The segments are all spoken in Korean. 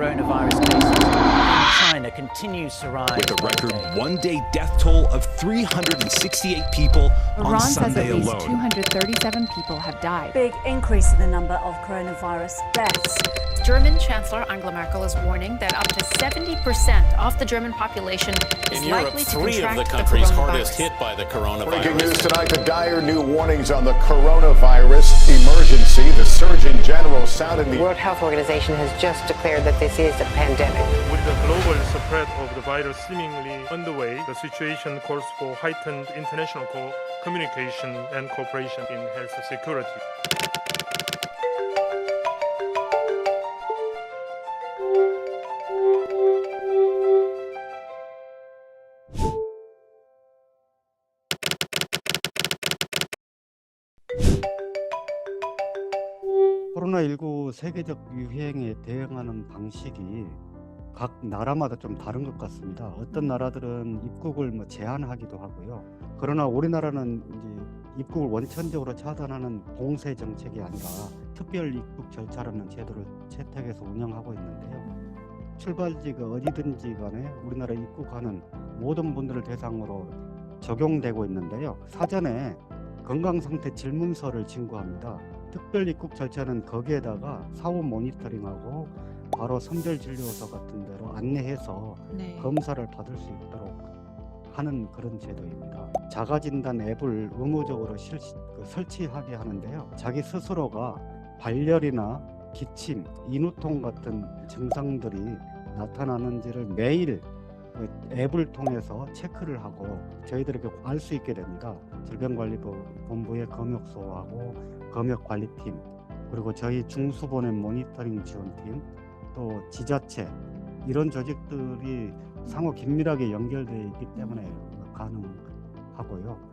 coronavirus cases China continues to rise. with a record one day death toll of 368 people on Iran says at least alone. 237 people have died. Big increase in the number of coronavirus deaths. German Chancellor Angela Merkel is warning that up to 70% of the German population is In Europe, likely to three of contract the countries the hardest coronavirus. hit by the Breaking news coronavirus. tonight the dire new warnings on the coronavirus emergency. The Surgeon General sounded The the World Health Organization has just declared that this is a pandemic. With the global spread of the virus seemingly underway, the situation calls for heightened international co- communication and cooperation in health security. 코로나19 세계적 유행에 대응하는 방식이 각 나라마다 좀 다른 것 같습니다. 어떤 나라들은 입국을 뭐 제한하기도 하고요. 그러나 우리나라는 이제 입국을 원천적으로 차단하는 봉쇄 정책이 아니라 특별 입국 절차라는 제도를 채택해서 운영하고 있는데요. 출발지가 어디든지 간에 우리나라 입국하는 모든 분들을 대상으로 적용되고 있는데요. 사전에 건강 상태 질문서를 진구합니다. 특별 입국 절차는 거기에다가 사후 모니터링하고 바로 선별 진료소 같은 데로 안내해서 네. 검사를 받을 수 있도록 하는 그런 제도입니다. 자가 진단 앱을 의무적으로 실시, 그 설치하게 하는데요. 자기 스스로가 발열이나 기침, 인후통 같은 증상들이 나타나는지를 매일 그 앱을 통해서 체크를 하고 저희들에게 알 수 있게 됩니다. 질병관리본부의 검역소하고 검역관리팀 그리고 저희 중수본의 모니터링 지원팀 또 지자체 이런 조직들이 상호 긴밀하게 연결되어 있기 때문에 가능하고요.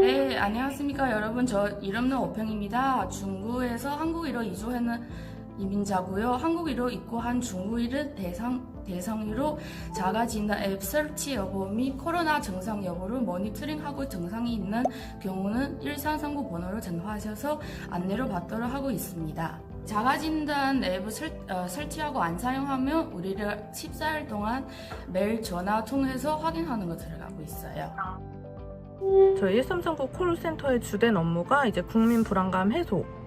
네, 안녕하십니까 여러분. 저 이름은 오평입니다. 중국에서 한국으로 이주하는 이민자고요. 한국으로 입국한 중국인을 대상, 대상으로 자가 진단 앱 설치 여부 및 코로나 증상 여부를 모니터링하고 증상이 있는 경우는 1339 번호로 전화하셔서 안내를 받도록 하고 있습니다. 자가진단 앱을 설, 어, 설치하고 안 사용하면 우리를 14일 동안 매일 전화 통해서 확인하는 거 들어가고 있어요. 저희 1339 콜센터의 주된 업무가 이제 국민 불안감 해소를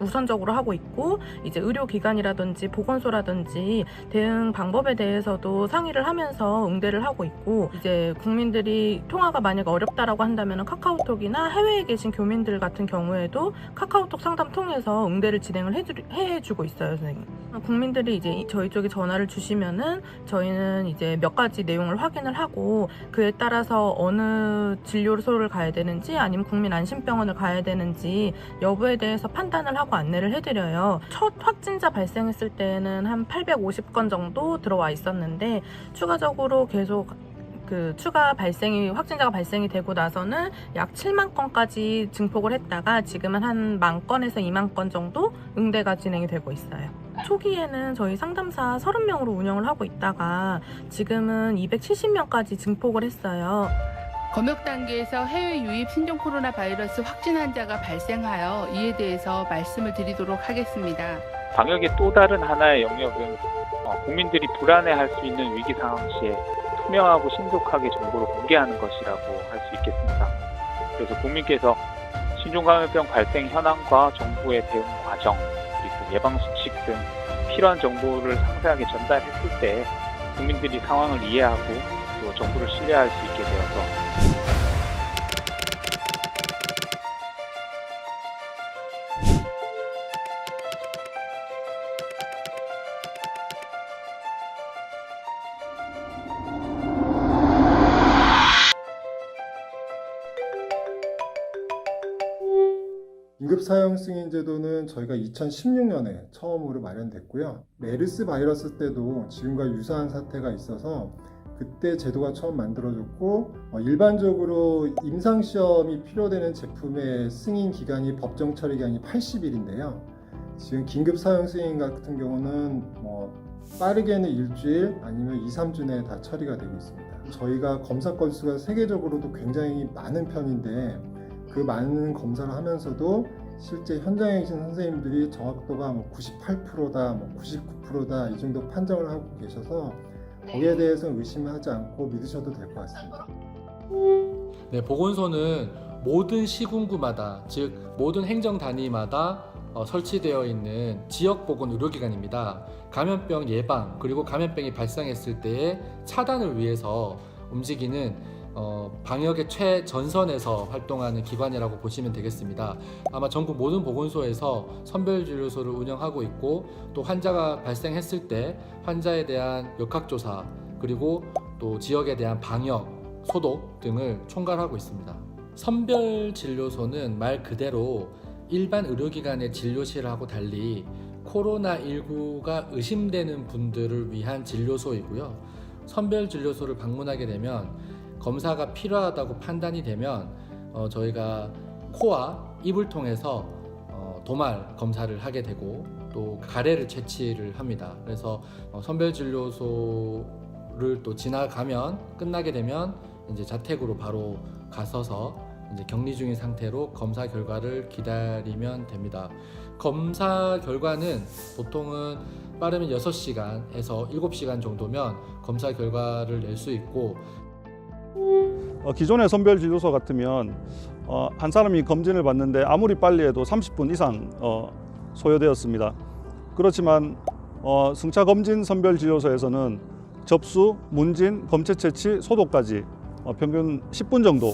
우선적으로 하고 있고 이제 의료기관이라든지 보건소라든지 대응 방법에 대해서도 상의를 하면서 응대를 하고 있고 이제 국민들이 통화가 만약 어렵다라고 한다면 카카오톡이나 해외에 계신 교민들 같은 경우에도 카카오톡 상담 통해서 응대를 진행을 해주, 해주고 있어요 선생님. 국민들이 이제 이- 저희 쪽에 전화를 주시면은 저희는 이제 몇 가지 내용을 확인을 하고 그에 따라서 어느 진료소를 가야 되는지 아니면 국민 안심병원을 가야 되는지 여부에 대해서 판단 을 하고 안내를 해드려요. 첫 확진자 발생했을 때는 한 850건 정도 들어와 있었는데 추가적으로 계속 그 추가 발생이 확진자가 발생이 되고 나서는 약 7만 건까지 증폭을 했다가 지금은 한 만 건에서 2만 건 정도 응대가 진행이 되고 있어요. 초기에는 저희 상담사 30명으로 운영을 하고 있다가 지금은 270명까지 증폭을 했어요. 검역 단계에서 해외 유입 신종 코로나 바이러스 확진 환자가 발생하여 이에 대해서 말씀을 드리도록 하겠습니다. 방역의 또 다른 하나의 영역은 어, 국민들이 불안해할 수 있는 위기 상황 시에 투명하고 신속하게 정보를 공개하는 것이라고 할 수 있겠습니다. 그래서 국민께서 신종감염병 발생 현황과 정부의 대응 과정 그리고 예방 수칙 등 필요한 정보를 상세하게 전달했을 때 국민들이 상황을 이해하고 또 정부를 신뢰할 수 있게 되어서 긴급 사용 승인 제도는 저희가 2016년에 처음으로 마련됐고요. 메르스 바이러스 때도 지금과 유사한 사태가 있어서 그때 제도가 처음 만들어졌고 어, 일반적으로 임상 시험이 필요되는 제품의 승인 기간이 법정 처리 기간이 80일인데요. 지금 긴급 사용 승인 같은 경우는 뭐 빠르게는 일주일 아니면 2, 3주 내에 다 처리가 되고 있습니다. 저희가 검사 건수가 세계적으로도 굉장히 많은 편인데 그 많은 검사를 하면서도 실제 현장에 계신 선생님들이 정확도가 뭐 98%다, 뭐 99%다 이 정도 판정을 하고 계셔서 거기에 대해서 의심하지 않고 믿으셔도 될 것 같습니다. 네, 보건소는 모든 시군구마다 즉 모든 행정 단위마다 어, 설치되어 있는 지역 보건 의료기관입니다. 감염병 예방 그리고 감염병이 발생했을 때의 차단을 위해서 움직이는 어, 방역의 최전선에서 활동하는 기관이라고 보시면 되겠습니다. 아마 전국 모든 보건소에서 선별진료소를 운영하고 있고 또 환자가 발생했을 때 환자에 대한 역학조사 그리고 또 지역에 대한 방역, 소독 등을 총괄하고 있습니다. 선별진료소는 말 그대로 일반 의료기관의 진료실하고 달리 코로나19가 의심되는 분들을 위한 진료소이고요. 선별진료소를 방문하게 되면 검사가 필요하다고 판단이 되면 어, 저희가 코와 입을 통해서 어, 도말 검사를 하게 되고 또 가래를 채취를 합니다. 그래서 어, 선별진료소를 또 지나가면 끝나게 되면 이제 자택으로 바로 가서서 이제 격리 중인 상태로 검사 결과를 기다리면 됩니다. 검사 결과는 보통은 빠르면 6시간에서 7시간 정도면 검사 결과를 낼 수 있고 어, 기존의 선별진료소 같으면 어, 한 사람이 검진을 받는데 아무리 빨리 해도 30분 이상 어, 소요되었습니다. 그렇지만 어, 승차 검진 선별진료소에서는 접수, 문진, 검체 채취, 소독까지 어, 평균 10분 정도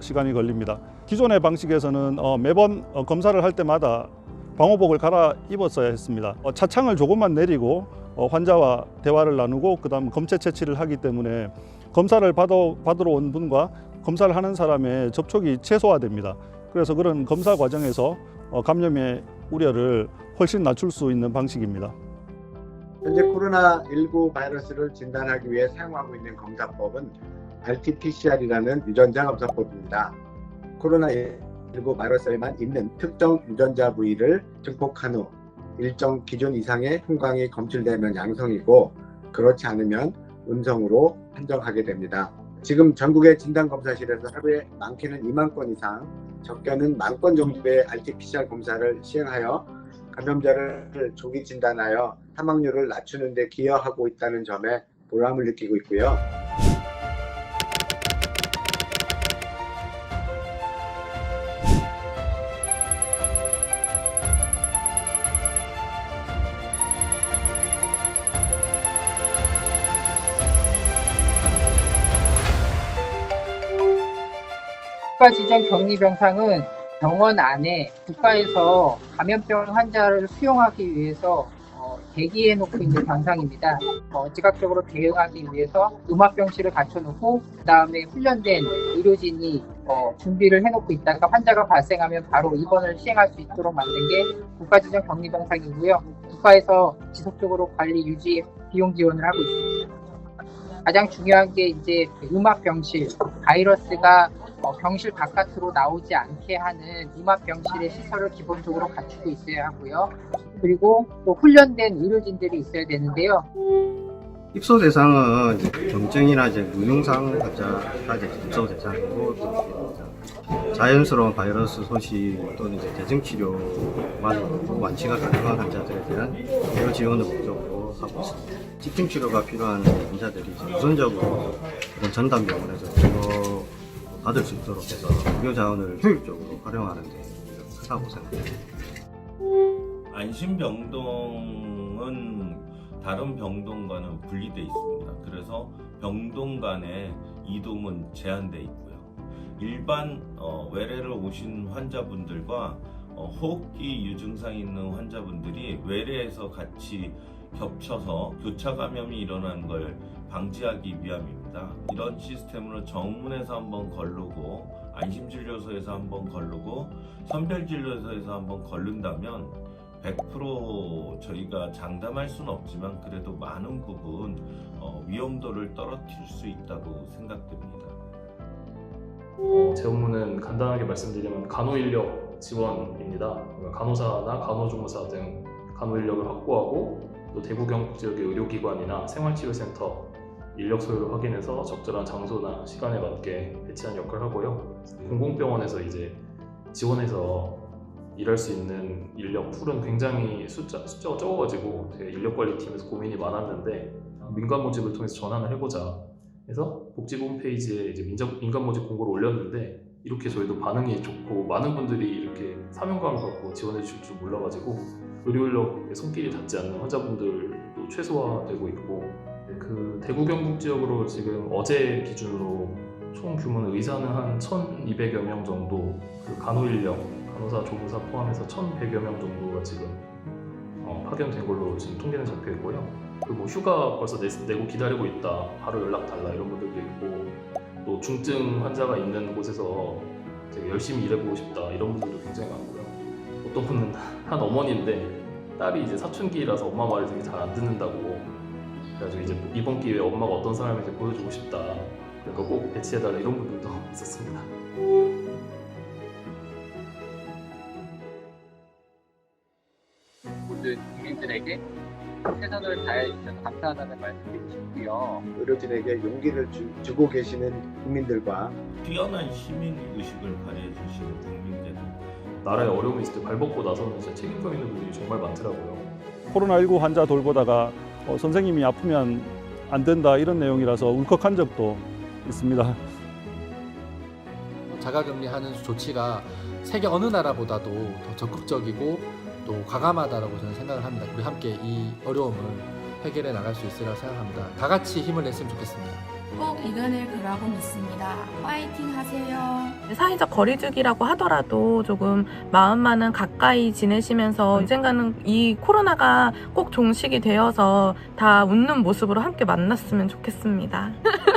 시간이 걸립니다. 기존의 방식에서는 어, 매번 어, 검사를 할 때마다 방호복을 갈아 입었어야 했습니다. 어, 차창을 조금만 내리고 어, 환자와 대화를 나누고 그다음 검체 채취를 하기 때문에 검사를 받아, 받으러 온 분과 검사를 하는 사람의 접촉이 최소화됩니다. 그래서 그런 검사 과정에서 어, 감염의 우려를 훨씬 낮출 수 있는 방식입니다. 현재 코로나19 바이러스를 진단하기 위해 사용하고 있는 검사법은 RT-PCR이라는 유전자 검사법입니다. 코로나19 바이러스에만 있는 특정 유전자 부위를 증폭한 후 일정 기준 이상의 흉광이 검출되면 양성이고 그렇지 않으면 음성으로 판정하게 됩니다. 지금 전국의 진단검사실에서 하루에 많게는 2만 건 이상, 적게는 만건 정도의 RT-PCR 검사를 시행하여 감염자를 조기 진단하여 사망률을 낮추는 데 기여하고 있다는 점에 보람을 느끼고 있고요. 국가 지정 격리 병상은 병원 안에 국가에서 감염병 환자를 수용하기 위해서 어, 대기해 놓고 있는 병상입니다. 어, 지각적으로 대응하기 위해서 음압병실을 갖춰놓고 그 다음에 훈련된 의료진이 어, 준비를 해놓고 있다가 환자가 발생하면 바로 입원을 시행할 수 있도록 만든 게 국가 지정 격리 병상이고요. 국가에서 지속적으로 관리 유지 비용 지원을 하고 있습니다. 가장 중요한 게 이제 음압병실 바이러스가 어, 병실 바깥으로 나오지 않게 하는 음압병실의 시설을 기본적으로 갖추고 있어야 하고요. 그리고 또 훈련된 의료진들이 있어야 되는데요. 입소 대상은 경증이나 이제 무증상 환자가 이제 입소 또 자연스러운 바이러스 소식 또는 이제 대증 치료만 완치가 가능한 환자들에 대한 의료 지원을 목적으로 하고 있습니다. 집중 치료가 필요한 환자들이 우선적으로 전담 병원에서 받을 수 있도록 해서 의료 자원을 효율적으로 활용하는 데 크다고 생각합니다. 안심병동은 다른 병동과는 분리되어 있습니다. 그래서 병동 간의 이동은 제한되어 있고요. 일반 어, 외래를 오신 환자분들과 어, 호흡기 유증상 있는 환자분들이 외래에서 같이 겹쳐서 교차 감염이 일어나는 걸 방지하기 위함입니다. 이런 시스템으로 정문에서 한번 걸르고 안심진료소에서 한번 걸르고 선별진료소에서 한번 걸른다면 100% 저희가 장담할 수는 없지만 그래도 많은 부분 어, 위험도를 떨어뜨릴 수 있다고 생각됩니다. 어, 제 업무는 간단하게 말씀드리면 간호 인력 지원입니다. 간호사나 간호조무사 등 간호 인력을 확보하고 또 대구 경북 지역의 의료기관이나 생활치료센터 인력 소요를 확인해서 적절한 장소나 시간에 맞게 배치하는 역할을 하고요. 공공병원에서 이제 지원해서 일할 수 있는 인력 풀은 굉장히 숫자, 숫자가 적어가지고 되게 인력 관리팀에서 고민이 많았는데 민간 모집을 통해서 전환을 해보자 해서 복지부 홈페이지에 이제 민정, 민간 모집 공고를 올렸는데 이렇게 저희도 반응이 좋고 많은 분들이 이렇게 사명감을 갖고 지원해 주실 줄 몰라가지고 의료 인력의 손길이 닿지 않는 환자분들도 최소화되고 있고 그 대구 경북 지역으로 지금 어제 기준으로 총 규모는 의사는 한 1,200여 명 정도, 그 간호 인력, 간호사, 조무사 포함해서 1,100여 명 정도가 지금 어, 파견된 걸로 지금 통계는 잡혀 있고요. 그뭐 휴가 벌써 내, 내고 기다리고 있다, 바로 연락 달라 이런 분들도 있고, 또 중증 환자가 있는 곳에서 되게 열심히 일해보고 싶다 이런 분들도 굉장히 많고 요. 어떤 분은 한 어머니인데 딸이 이제 사춘기라서 엄마 말을 되게 잘 안 듣는다고 그래가지고 이제 이번 기회에 엄마가 어떤 사람인지 보여주고 싶다. 그러니까 꼭 배치해달라 이런 분들도 있었습니다. 모든 국민들에게 최선을 다해 주셔서 감사하다는 말씀 드리고 싶고요. 의료진에게 용기를 주, 고 계시는 국민들과 뛰어난 시민 의식을 발휘해 주시는 국민들 나라에 어려움이 있을 때 발벗고 나서는 진짜 책임감 있는 분들이 정말 많더라고요. 코로나19 환자 돌보다가 어, 선생님이 아프면 안 된다 이런 내용이라서 울컥한 적도 있습니다. 자가격리하는 조치가 세계 어느 나라보다도 더 적극적이고 또 과감하다라고 저는 생각을 합니다. 우리 함께 이 어려움을 해결해 나갈 수 있으리라 생각합니다. 다 같이 힘을 냈으면 좋겠습니다. 꼭 이겨낼 거라고 믿습니다. 파이팅 하세요. 사회적 거리두기라고 하더라도 조금 마음만은 가까이 지내시면서 언젠가는 이 코로나가 꼭 종식이 되어서 다 웃는 모습으로 함께 만났으면 좋겠습니다.